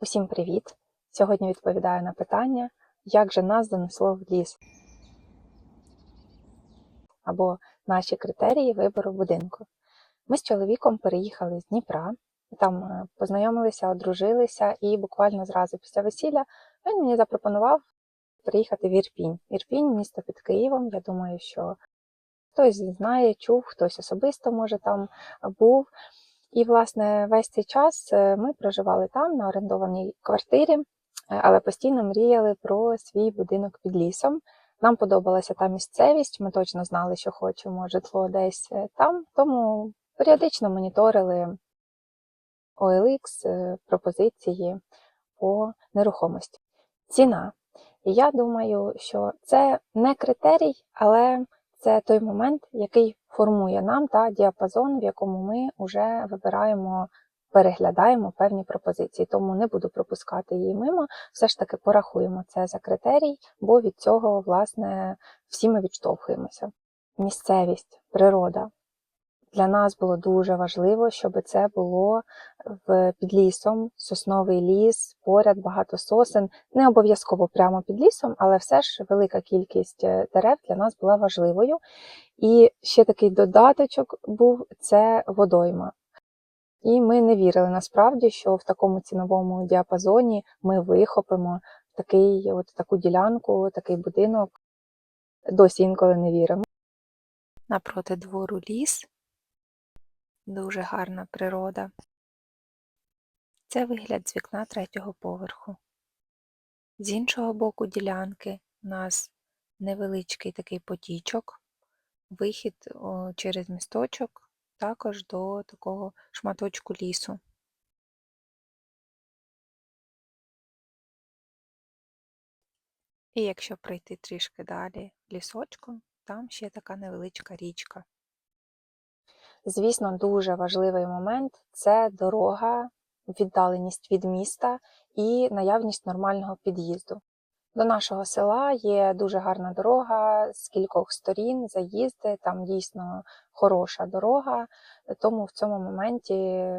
Усім привіт! Сьогодні відповідаю на питання, як же нас занесло в ліс або наші критерії вибору будинку. Ми з чоловіком переїхали з Дніпра, там е, познайомилися, одружилися, і буквально зразу після весілля він мені запропонував приїхати в Ірпінь. Ірпінь місто під Києвом. Я думаю, що хтось знає, чув, хтось особисто може там був. І, власне, весь цей час е, ми проживали там, на орендованій квартирі, е, але постійно мріяли про свій будинок під лісом. Нам подобалася та місцевість, ми точно знали, що хочемо житло десь е, там, тому періодично моніторили OLX, пропозиції по нерухомості. Ціна. Я думаю, що це не критерій, але це той момент, який формує нам та діапазон, в якому ми вже вибираємо, переглядаємо певні пропозиції. Тому не буду пропускати її мимо. Все ж таки порахуємо це за критерій, бо від цього, власне, всі ми відштовхуємося. Місцевість, природа. Для нас було дуже важливо, щоб це було в під лісом, сосновий ліс, поряд багато сосен. Не обов'язково прямо під лісом, але все ж велика кількість е, дерев для нас була важливою. І ще такий додаточок був це водойма. І ми не вірили насправді, що в такому ціновому діапазоні ми вихопимо такий, от таку ділянку, такий будинок. Досі інколи не віримо. Напроти двору ліс. Дуже гарна природа. Це вигляд з вікна третього поверху. З іншого боку ділянки у нас невеличкий такий потічок, вихід через місточок, також до такого шматочку лісу. І якщо пройти трішки далі лісочком, там ще така невеличка річка. Звісно, дуже важливий момент це дорога, віддаленість від міста і наявність нормального під'їзду. До нашого села є дуже гарна дорога з кількох сторін, заїзди, там дійсно хороша дорога, тому в цьому моменті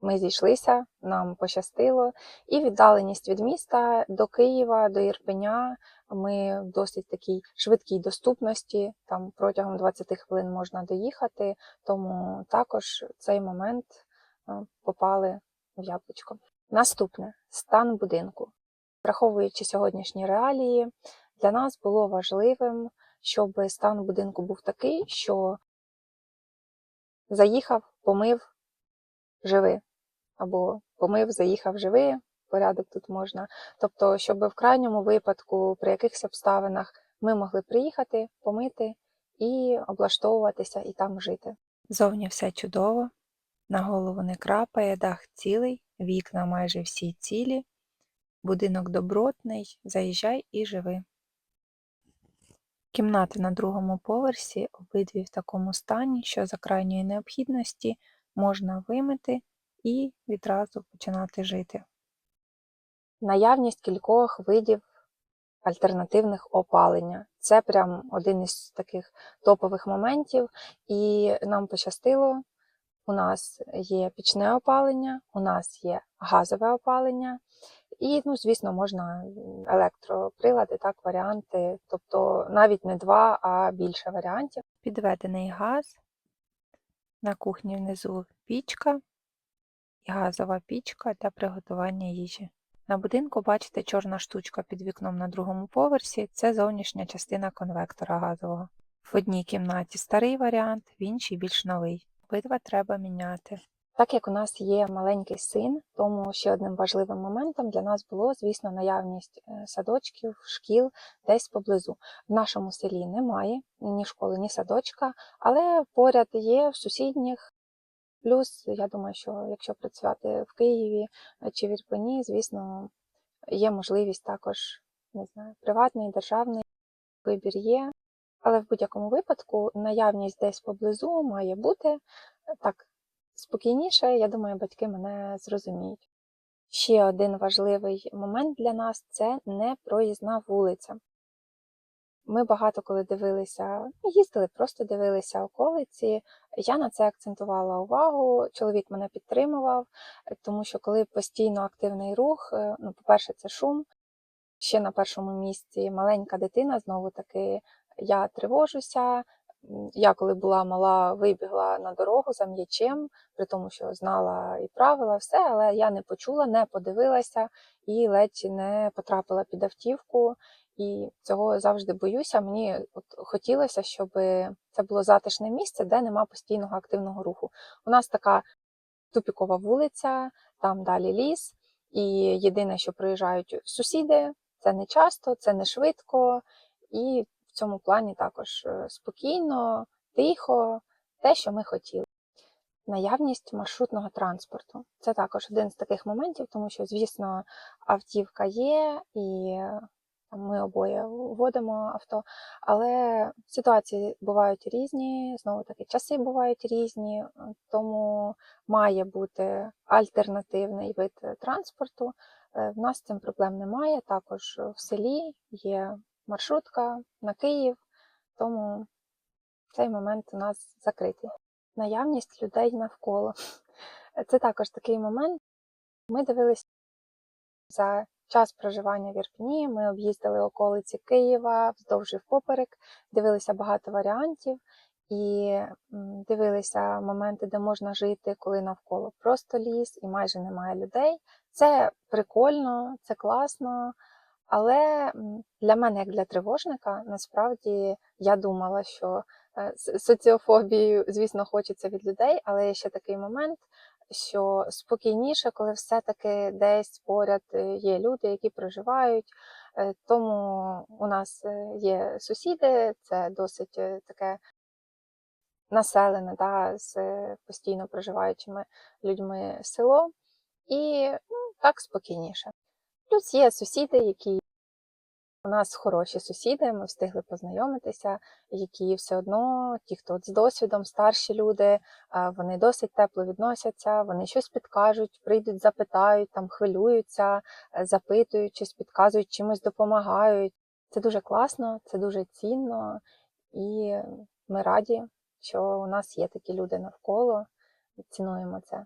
ми зійшлися, нам пощастило, і віддаленість від міста до Києва, до Ірпеня. Ми в досить такій швидкій доступності, там протягом 20 хвилин можна доїхати, тому також цей момент е, попали в яблучко. Наступне стан будинку. Враховуючи сьогоднішні реалії, для нас було важливим, щоб стан будинку був такий, що заїхав, помив, живи. Або помив, заїхав, живи, порядок тут можна. Тобто, щоб в крайньому випадку, при якихось обставинах, ми могли приїхати, помити і облаштовуватися і там жити. Зовні все чудово, на голову не крапає, дах цілий, вікна майже всі цілі, будинок добротний, заїжджай і живи. Кімнати на другому поверсі обидві в такому стані, що за крайньої необхідності можна вимити і відразу починати жити. Наявність кількох видів альтернативних опалення. Це прям один із таких топових моментів, і нам пощастило. У нас є пічне опалення, у нас є газове опалення, і, ну, звісно, можна електроприлади, так, варіанти, тобто навіть не два, а більше варіантів. Підведений газ, на кухні внизу пічка газова пічка для приготування їжі. На будинку бачите чорна штучка під вікном на другому поверсі це зовнішня частина конвектора газового. В одній кімнаті старий варіант, в іншій більш новий. Обидва треба міняти. Так як у нас є маленький син, тому ще одним важливим моментом для нас було, звісно, наявність е, садочків, шкіл десь поблизу. В нашому селі немає ні школи, ні садочка, але поряд є в сусідніх. Плюс, я думаю, що якщо працювати в Києві чи в Ірпені, звісно, є можливість також, не знаю, приватний, державний вибір є. Але в будь-якому випадку наявність десь поблизу має бути так спокійніше, я думаю, батьки мене зрозуміють. Ще один важливий момент для нас це непроїзна вулиця. Ми багато коли дивилися, ну, їздили, просто дивилися околиці. Я на це акцентувала увагу. Чоловік мене підтримував, тому що коли постійно активний рух, е, ну, по-перше, це шум. Ще на першому місці маленька дитина, знову таки я тривожуся. Я, коли була мала, вибігла на дорогу за м'ячем, при тому, що знала і правила, все, але я не почула, не подивилася і ледь не потрапила під автівку. І цього завжди боюся. Мені от хотілося, щоб це було затишне місце, де нема постійного активного руху. У нас така тупікова вулиця, там далі ліс, і єдине, що приїжджають сусіди, це не часто, це не швидко, і в цьому плані також е, спокійно, тихо, те, що ми хотіли. Наявність маршрутного транспорту це також один з таких моментів, тому що, звісно, автівка є, і ми обоє водимо авто, але ситуації бувають різні, знову таки часи бувають різні, тому має бути альтернативний вид транспорту. Е, В нас цим проблем немає. Також в селі є маршрутка на Київ, тому цей момент у нас закритий. Наявність людей навколо. Це також такий момент. Ми дивилися за час проживання в Ірпіні. Ми об'їздили околиці Києва вздовж і впоперек, дивилися багато варіантів і дивилися моменти, де можна жити, коли навколо просто ліс і майже немає людей. Це прикольно, це класно. Але для мене, як для тривожника, насправді я думала, що е, соціофобію, звісно, хочеться від людей, але є ще такий момент, що спокійніше, коли все-таки десь поряд е, є люди, які проживають. Е, Тому у нас е, є сусіди, це досить таке населене, да, з постійно проживаючими людьми село, і ну, так спокійніше. Плюс є сусіди, які у нас хороші сусіди, ми встигли познайомитися, які все одно, ті, хто з досвідом, старші люди, вони досить тепло відносяться, вони щось підкажуть, прийдуть, запитають, там хвилюються, е, запитують, щось підказують, чимось допомагають. Це дуже класно, це дуже цінно, і ми раді, що у нас є такі люди навколо, цінуємо це.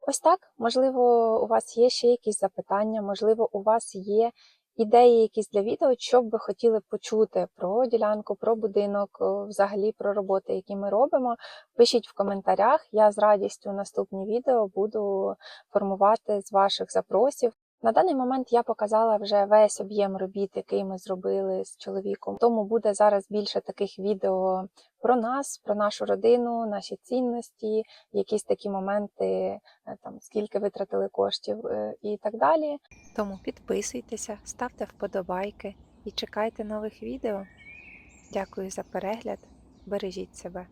Ось так. Можливо, у вас є ще якісь запитання, можливо, у вас є ідеї якісь для відео, що б ви хотіли почути про ділянку, про будинок, взагалі про роботи, які ми робимо. Пишіть в коментарях. Я з радістю наступні відео буду формувати з ваших запросів. На даний момент я показала вже весь об'єм робіт, який ми зробили з чоловіком. Тому буде зараз більше таких відео про нас, про нашу родину, наші цінності, якісь такі моменти, е, там скільки витратили коштів е, і так далі. Тому підписуйтеся, ставте вподобайки і чекайте нових відео. Дякую за перегляд. Бережіть себе.